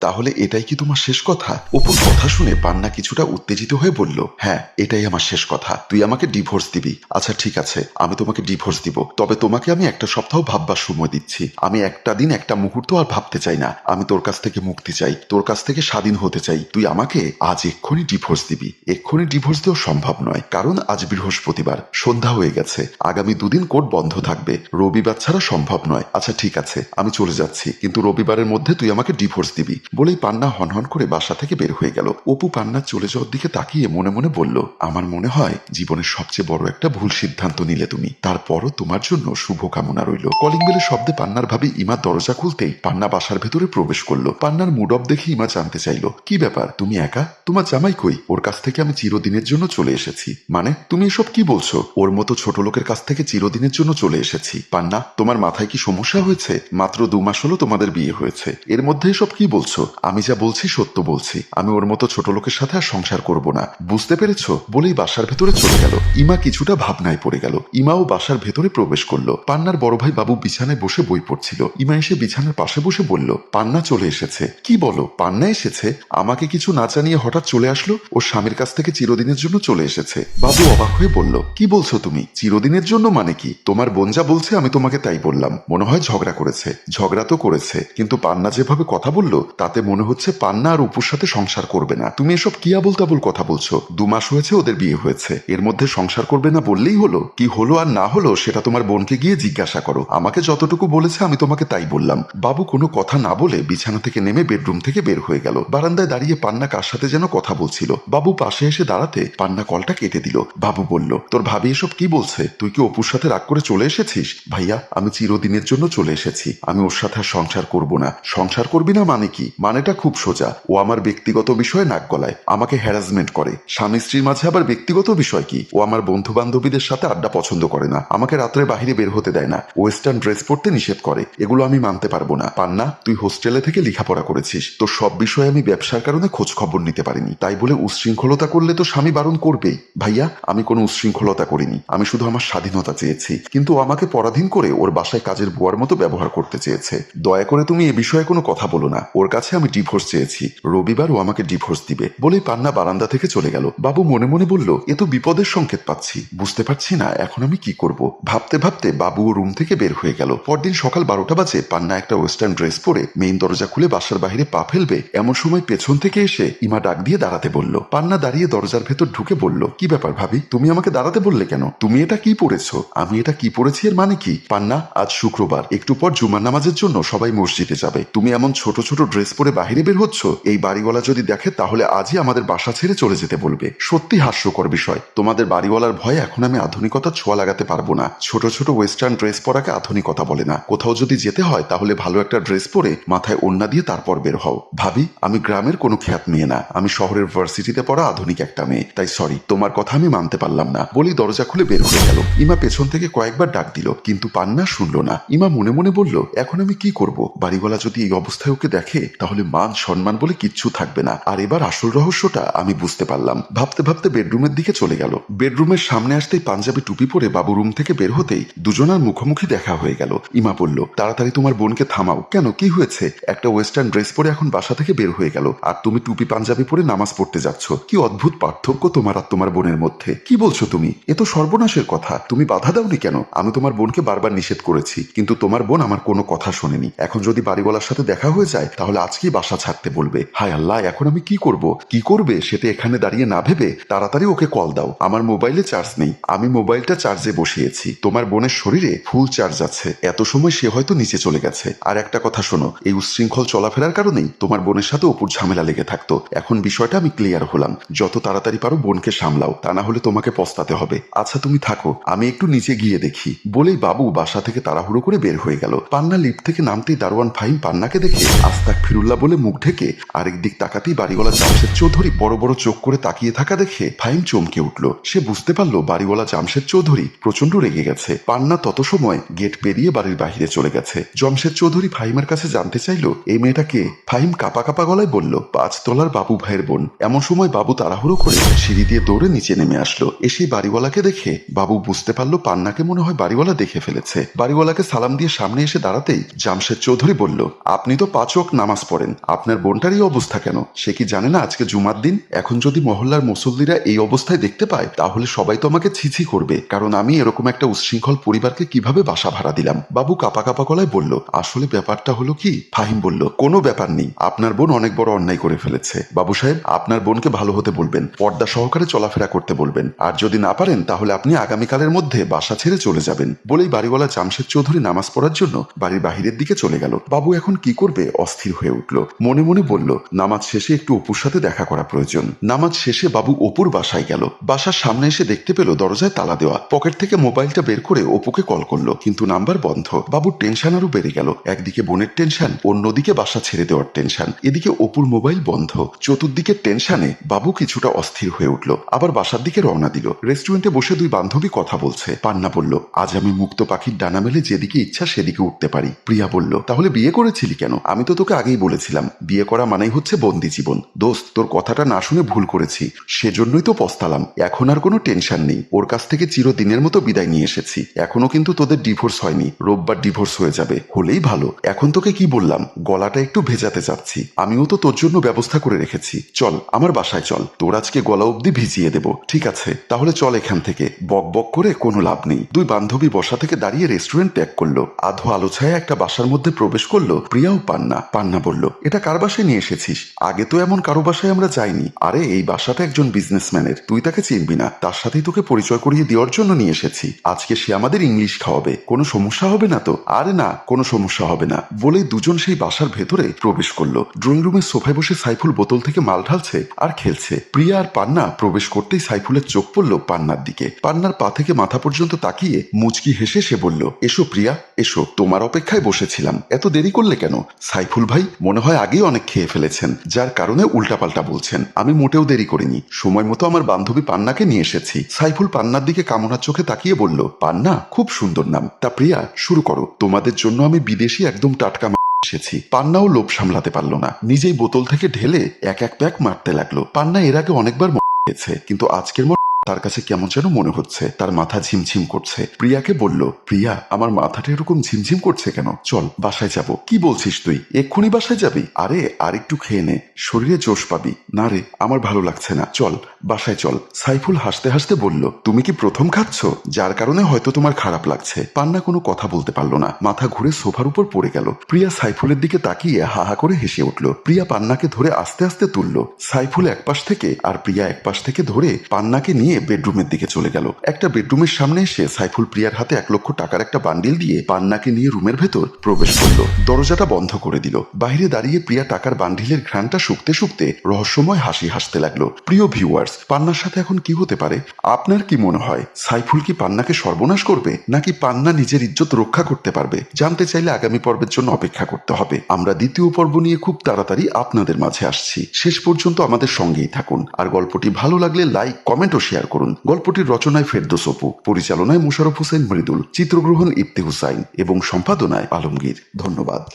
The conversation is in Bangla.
তাহলে এটাই কি তোমার শেষ কথা? অপুর কথা শুনে পান্না কিছুটা উত্তেজিত হয়ে বলল হ্যাঁ এটাই আমার শেষ কথা। তুই আমাকে ডিভোর্স দিবি। আচ্ছা ঠিক আছে, আমি তোমাকে ডিভোর্স দিব। তবে তোমাকে আমি একটা সপ্তাহ ভাববার সময় দিচ্ছি। আমি একটা দিন, একটা মুহূর্ত আর ভাবতে চাই না। আমি তোর কাছ থেকে মুক্তি চাই। তোর কাছ থেকে স্বাধীন হতে চাই। তুই আমাকে আজ এক্ষুনি ডিভোর্স দিবি। এক্ষুনি ডিভোর্স দেওয়া সম্ভব নয়, কারণ আজ বৃহস্পতিবার। সন্ধ্যা হয়ে গেছে। আগামী দুদিন কোর্ট বন্ধ থাকবে। রবিবার ছাড়া সম্ভব নয়। আচ্ছা ঠিক আছে, আমি চলে যাচ্ছি। কিন্তু রবিবারের মধ্যে তুই আমাকে ডিভোর্স দিবি। বলেই পান্না হনহন করে বাসা থেকে বের হয়ে গেল। অপু পান্না চলে যাওয়ার দিকে তাকিয়ে মনে মনে বলল, আমার মনে হয় জীবনের সবচেয়ে বড় একটা ভুল সিদ্ধান্ত নিলে তুমি। তারপরও তোমার জন্য শুভ কামনা রইল। কলিং বেলের শব্দে পান্নার ভাবি ইমা দরজা খুলতেই পান্না বাসার ভেতরে প্রবেশ করল। পান্নার মুড অফ দেখে ইমা জানতে চাইলো, কি ব্যাপার? তুমি একা? তোমার জামাই কই? ওর কাছ থেকে আমি চিরদিনের জন্য চলে এসেছি। মানে তুমি এসব কি বলছো? ওর মতো ছোট লোকের কাছ থেকে চিরদিনের জন্য চলে এসেছি। পান্না, তোমার মাথায় কি সমস্যা হয়েছে? মাত্র দু মাস হলো তোমাদের বিয়ে হয়েছে। এর মধ্যে এসব কি বলছো? আমি যা বলছি সত্য বলছি। আমি ওর মতো ছোট লোকের সাথে আর সংসার করব না। বুঝতে পেরেছ? বলেই বাসার ভেতরে চলে গেল। ইমা কিছুটা ভাবনায় পড়ে গেল। ইমাও বাসার ভেতরে প্রবেশ করল। পান্নার বড় ভাই বাবু বিছানায় বসে বই পড়ছিল। ইমা এসে বিছানার পাশে বসে বলল, পান্না চলে এসেছে। কি বলো? পান্না এসেছে? আমাকে কিছু না জানিয়ে হঠাৎ চলে আসলো? ওর স্বামীর কাছ থেকে চিরদিনের জন্য চলে এসেছে। বাবু অবাক হয়ে বলল, কি বলছো তুমি? চিরদিনের জন্য মানে কি? তোমার বোন যা বলছে আমি তোমাকে তাই বললাম। মনে হয় ঝগড়া করেছে। ঝগড়া তো করেছে। কিন্তু পান্না যেভাবে কথা বলল তাতে মনে হচ্ছে পান্না আর অপুর সাথে সংসার করবে না। তুমি এসব কি আবল তাবল কথা বলছো? দু মাস হয়েছে ওদের বিয়ে হয়েছে। এর মধ্যে সংসার করবে না বললেই হলো? কি হলো আর না হলো সেটা তোমার বোনকে গিয়ে জিজ্ঞাসা করো। আমাকে যতটুকু বলেছে আমি তোমাকে তাই বললাম। বাবু কোনো কথা না বলে বিছানা থেকে নেমে বেডরুম থেকে বের হয়ে গেল। বারান্দায় দাঁড়িয়ে পান্না কার সাথে যেন কথা বলছিল। বাবু পাশে এসে দাঁড়াতে পান্না কলটা কেটে দিল। বাবু বলল, তোর ভাবি এসব কি বলছে? তুই কি অপুর সাথে রাগ করে চলে এসেছিস? ভাইয়া, আমি চিরদিনের জন্য চলে এসেছি। আমি ওর সাথে সংসার করব না। সংসার করবি না মানে কি? মানেটা খুব সোজা। ও আমার ব্যক্তিগত বিষয়ে নাক গলায়, আমাকে হ্যারাসমেন্ট করে। স্বামী স্ত্রীর মাঝে আবার ব্যক্তিগত বিষয় কি? ও আমার বন্ধু বান্ধবীদের সাথে আড্ডা পছন্দ করে না, আমাকে রাত্রে বাহিরে বের হতে দেয় না। ওয়েস্টার্ন ড্রেস পরতে নিষেধ করে, এগুলো আমি মানতে পারব না। পান্না, তুই হোস্টেলে থেকে লেখাপড়া করেছিস, তো সব বিষয়ে আমি ব্যবসার কারণে খোঁজ খবর নিতে পারিনি। তাই বলে উশৃঙ্খলতা করলে তো স্বামী বারণ করবেই। ভাইয়া, আমি কোনো উশৃঙ্খলতা করিনি, আমি শুধু আমার স্বাধীনতা চেয়েছি। কিন্তু ও আমাকে পরাধীন করে ওর বাসায় কাজের বুয়ার মতো ব্যবহার করতে চেয়েছে। দয়া করে তুমি এ বিষয়ে কোনো কথা বলো না। ওর কাছে আমি ডিভোর্স চেয়েছি। রবিবার ও আমাকে ডিভোর্স দিবে। বলে পান্না বারান্দা থেকে চলে গেল। বাবু মনে মনে বলল, এ তো বিপদের সংকেত পাচ্ছি। বুঝতে পারছি না, এখন আমি কি করব? ভাবতে ভাবতে বাবু রুম থেকে বের হয়ে গেল। পরদিন সকাল বারোটা বাজে পান্না একটা ওয়েস্টার্ন ড্রেস পরে মেইন দরজা খুলে বাসার বাইরে পা ফেলবে, এমন সময় পেছন থেকে এসে ইমা ডাক দিয়ে দাঁড়াতে বলল। পান্না দাঁড়িয়ে দরজার ভেতর ঢুকে বলল, কি ব্যাপার ভাবি, তুমি আমাকে দাঁড়াতে বললে কেন? তুমি এটা কি পড়েছো? আমি এটা কি পড়েছি এর মানে কি? পান্না, আজ শুক্রবার। একটু পর জুমার নামাজের জন্য সবাই মসজিদে যাবে। তুমি এমন ছোট ছোট ড্রেস পরে বাহিরে বের হচ্ছ? এই বাড়িওয়ালা যদি দেখে, তাহলে আজই আমাদের বাসা ছেড়ে চলে যেতে বলবে। সত্যি হাস্যকর বিষয়। তোমাদের বাড়িওয়ালার ভয়ে এখন আমি আধুনিকতার ছোঁয়া লাগাতে পারব না। ছোট ছোট ওয়েস্টার্ন ড্রেস পরাকে আধুনিকতা বলে না। কোথাও যদি যেতে হয়, তাহলে ভালো একটা ড্রেস পরে মাথায় ওড়না দিয়ে তারপর বের হও। ভাবি, আমি গ্রামের কোনো খ্যাত মেয়ে না। আমি শহরের ভার্সিটিতে পড়া আধুনিক একটা মেয়ে। তাই সরি তোমার কথা আমি মানতে পারলাম না। বলি দরজা খুলে বের হয়ে গেল। ইমা পেছন থেকে কয়েকবার ডাক দিল, কিন্তু পান্না শুনলো না। ইমা মনে মনে বলল, এখন আমি কি করব? বাড়িওয়ালা যদি এই অবস্থায় ওকে দেখে তাহলে মান সম্মান বলে কিচ্ছু থাকবে না। আর এবার আসল রহস্যটা আমি বুঝতে পারলাম। ভাবতে ভাবতে বেডরুমের দিকে চলে গেল। বেডরুমের সামনে আসতেই পাঞ্জাবি টুপি পরে বাবু রুম থেকে বের হতেই দুজনার মুখোমুখি দেখা হয়ে গেল। ইমা বলল, তাড়াতাড়ি তোমার বোনকে থামাও। কেন? কি হয়েছে? একটা ওয়েস্টার্ন ড্রেস পরে এখন বাসা থেকে বের হয়ে গেল। আর তুমি টুপি, পাঞ্জাবি পরে নামাজ পড়তে যাচ্ছ। কি অদ্ভুত পার্থক্য তোমার আর তোমার বোনের মধ্যে। কি বলছো তুমি? এ তো সর্বনাশের কথা। তুমি বাধা দাওনি কেন? আমি তোমার বোনকে বারবার নিষেধ করেছি। কিন্তু তোমার বোন আমার কোনো কথা শোনেনি। এখন যদি বাড়িওয়ালার সাথে দেখা হয়ে যায়, তাহলে আজকেই বাসা ছাড়তে বলবে। হায় আল্লাহ, এখন আমি কি করব? কি করবে? সেটা এখানে দাঁড়িয়ে না ভেবে তাড়াতাড়ি ওকে কল দাও। আমার মোবাইলে চার্জ নেই। আমি মোবাইলটা চার্জে বসিয়েছি। তোমার বোনের শরীরে ফুল চার্জ আছে। এত সময় সে হয়তো নিচে চলে গেছে। আর একটা কথা শোনো, এই উচ্ছৃঙ্খল চলাফেরার কারণেই তোমার বোনের সাথে অপুর ঝামেলা লেগে থাকতো। এখন বিষয়টা আমি ক্লিয়ার হলাম। যত তাড়াতাড়ি পারো বোনকে সামলাও, তা না হলে তোমাকে পস্তাতে হবে। আচ্ছা তুমি থাকো। আমি একটু নিচে গিয়ে দেখি। বলেই বাবু বাসা থেকে তাড়াহুড়ো করে বের হয়ে গেল। পান্না লিফট থেকে নামতেই দারোয়ান ফাহিম পান্নাকে দেখে আস্তাক ফিরুল্লাহ বলে মুখ ঢেকে আরেক দিক তাকাতেই বাড়িওয়ালা জামশেদ চৌধুরী বড় বড় চোখ করে তাকিয়ে থাকা দেখে ফাহিম চমকে উঠল। সে বুঝতে পারল বাড়িওয়ালা জামশেদ চৌধুরী প্রচণ্ড রেগে গেছে। পান্না তত সময় গেট পেরিয়ে বাড়ির বাহিরে চলে গেছে। জমশেদ চৌধুরী ফাহিমের কাছে জানতে চাইলো এই মেয়েটা কে? ফাহিম কাপা কাপা গলায় বলল, পাঁচ তলার বাবু ভাইয়ের বোন। এমন সময় বাবু তাড়াহুড়ো করে সিঁড়ি দিয়ে দৌড়ে নিচে নেমে আসলো। এসে বাড়িওয়ালাকে দেখে বাবু বুঝতে পারল পান্নাকে মনে হয় বাড়িওয়ালা দেখে ফেলেছে। বাড়িওয়ালাকে সালাম দিয়ে সামনে এসে দাঁড়াতেই জামশেদ চৌধুরী বলল, আপনি তো পাঁচক নামাজ পড়েন আপনার বোনটারই অবস্থা কেন? সে কি জানে না আজকে জুমার দিন? এখন যদি মহল্লার মুসল্লিরা এই অবস্থায় দেখতে পায়, তাহলে সবাই তো আমাকে ছিছি করবে। কারণ আমি এরকম একটা উচ্ছৃঙ্খল পরিবারকে কীভাবে বাসা ভাড়া দিলাম? বাবু কাপা কাপা গলায় বলল, আসলে ব্যাপারটা হলো কি? ফাহিম বলল, কোনো ব্যাপার নেই। আপনার বোন অনেক বড় অন্যায় করে ফেলেছে। বাবু সাহেব, আপনার বোনকে ভালো হতে বলবেন। পর্দা সহকারে চলাফেরা করতে বলবেন। আর যদি না পারেন, তাহলে আপনি আগামীকালের মধ্যে বাসা ছেড়ে চলে যাবেন। বলেই বাড়িওয়ালা জামশেদ চৌধুরী নামাজ পড়ার জন্য বাড়ির বাহিরের দিকে চলে গেল। বাবু এখন কি করবে? অস্থির হয়ে উঠল। মনে মনে বলল, নামাজ শেষে একটু অপুর সাথে দেখা করা প্রয়োজন। নামাজ শেষে বাবু অপুর বাসায় গেল। বাসার সামনে এসে দেখতে পেল দরজায় তালা দেওয়া। পকেট থেকে মোবাইলটা বের করে অপুকে কল করল, কিন্তু নাম্বার বন্ধ। বাবুর টেনশন আরও বেড়ে গেল। একদিকে বোনের টেনশন, অন্যদিকে বাসা ছেড়ে দেওয়ার টেনশন। এদিকে অপুর মোবাইল বন্ধ। চতুর্দিকে টেনশনে বাবু কিছুটা অস্থির হয়ে উঠল। আবার বাসার দিকে রওনা দিল। রেস্টুরেন্টে বসে দুই বান্ধবী কথা বলছে। পান্না বলল, আজ আমি মুক্ত পাখির ডানা মেলে যেদিকে ইচ্ছা সেদিকে উঠতে পারি। প্রিয়া বলল, তাহলে বিয়ে করেছিলি কেন? আমি তো তোকে আগেই বলেছিলাম, বিয়ে করা মানেই হচ্ছে বন্দি জীবন। দোস্ত, তোর কথাটা না শুনে ভুল করেছি। সেজন্যই তো পস্তালাম। এখন আর কোনো টেনশন নেই। ওর কাছ থেকে চিরদিনের মতো বিদায় নিয়ে এসেছি। এখনও কিন্তু তোদের ডিভোর্স হয়নি। রোববার ডিভোর্স হয়ে যাবে। হলেই ভালো। এখন তোকে কি বললাম? গলাটা একটু ভেজাতে চাচ্ছি। আমিও তো তোর জন্য ব্যবস্থা করে রেখেছি। চল, আমার বাসায় চল। তোর আজকে গলা অব্দি ভিজিয়ে দেব। ঠিক আছে? তাহলে চল এখান থেকে। বক বক করে কোনো লাভ নেই। দুই বান্ধবী বসা থেকে দাঁড়িয়ে রেস্টুরেন্ট ত্যাগ করল। আধো আলো ছায়া একটা বাসার মধ্যে প্রবেশ করল। প্রিয়াও পান্না। পান্না বলল এটা কার বাসায় নিয়ে এসেছিস? আগে তো এমন কারও বাসায় আমরা যাইনি। আরে, এই বাসাটা একজন বিজনেসম্যানের তুই তাকে চিনবি না। তার সাথেই তোকে পরিচয় করিয়ে দেওয়ার জন্য নিয়ে এসেছি। আজকে সে আমাদের ইংলিশ খাওয়াবে। কোনো সমস্যা হবে না তো? আরে না, কোনো সমস্যা হবে না। বলেই দুজন সেই বাসার ভেতরে প্রবেশ করল। ড্রয়িং রুমের সোফায় বসে সাইফুল বোতল থেকে মাল ঢালছে আর খেলছে। প্রিয়া আর পান্না প্রবেশ করতেই সাইফুলের চোখ পড়ল পান্নার দিকে। পান্নার পা থেকে মাথা পর্যন্ত তাকিয়ে মুচকি হেসে সে বলল, এসো প্রিয়া, এসো। তোমার অপেক্ষায় বসেছিলাম। এত দেরি করলে কেন? সাইফুল ভাই মনে হয় আগেই অনেক খেয়ে ফেলেছেন, যার কারণে উল্টাপাল্টা বলছেন। আমি মোটেও দেরি করিনি। সময় মতো আমার বান্ধবী পান্নাকে নিয়ে এসেছি। সাইফুল পান্নার দিকে কামনার চোখে তাকিয়ে বলল, পান্না, খুব সুন্দর নাম। তা প্রিয়া, শুরু করো। তোমাদের জন্য আমি বিদেশি একদম টাটকা এসেছি। পান্নাও লোভ সামলাতে পারল না। নিজেই বোতল থেকে ঢেলে এক এক প্যাক মারতে লাগল। পান্না এর আগে অনেকবার খেয়েছে, কিন্তু আজকের তার কাছে কেমন যেন মনে হচ্ছে, তার মাথা ঝিমঝিম করছে। প্রিয়াকে বলল, প্রিয়া, আমার মাথাটা এরকম ঝিমঝিম করছে কেন? চল, বাসায় যাব। কি বলছিস তুই? এক্ষুনি বাসায় যাবি? আরে, আর একটু খেয়ে নে। শরীরে জোশ পাবি। না রে, আমার ভালো লাগছে না। চল, বাসায় চল। সাইফুল হাসতে হাসতে বলল, তুমি কি প্রথম খাচ্ছ? যার কারণে হয়তো তোমার খারাপ লাগছে। পান্না কোনো কথা বলতে পারল না। মাথা ঘুরে সোফার উপর পড়ে গেল। প্রিয়া সাইফুলের দিকে তাকিয়ে হা হা করে হেসে উঠল। প্রিয়া পান্নাকে ধরে আস্তে আস্তে তুলল। সাইফুল এক পাশ থেকে আর প্রিয়া এক পাশ থেকে ধরে পান্নাকে নিয়ে বেডরুমের দিকে চলে গেল। একটা বেডরুমের সামনে এসে সাইফুল প্রিয়ার হাতে এক লক্ষ টাকার একটা বান্ডিল দিয়ে পান্নাকে নিয়ে রুমের ভেতর প্রবেশ করল। দরজাটা বন্ধ করে দিল। বাইরে দাঁড়িয়ে প্রিয়া টাকার বান্ডিলের ঘ্রাণটা শুকতে শুকতে রহস্যময় হাসি হাসতে লাগল। প্রিয় ভিউয়ার্স, পান্নার সাথে এখন কি হতে পারে? আপনার কি মনে হয়, সাইফুল কি পান্নাকে সর্বনাশ করবে, নাকি পান্না নিজের ইজ্জত রক্ষা করতে পারবে? জানতে চাইলে আগামী পর্বের জন্য অপেক্ষা করতে হবে। আমরা দ্বিতীয় পর্ব নিয়ে খুব তাড়াতাড়ি আপনাদের মাঝে আসছি। শেষ পর্যন্ত আমাদের সঙ্গেই থাকুন। আর গল্পটি ভালো লাগলে লাইক, কমেন্ট ও শেয়ার করুন। গল্পটির রচনায় ফেরদোস অপু, পরিচালনায় মোশারফ হোসেন মৃদুল, চিত্রগ্রহণ ইফতে হুসাইন এবং সম্পাদনায় আলমগীর। ধন্যবাদ।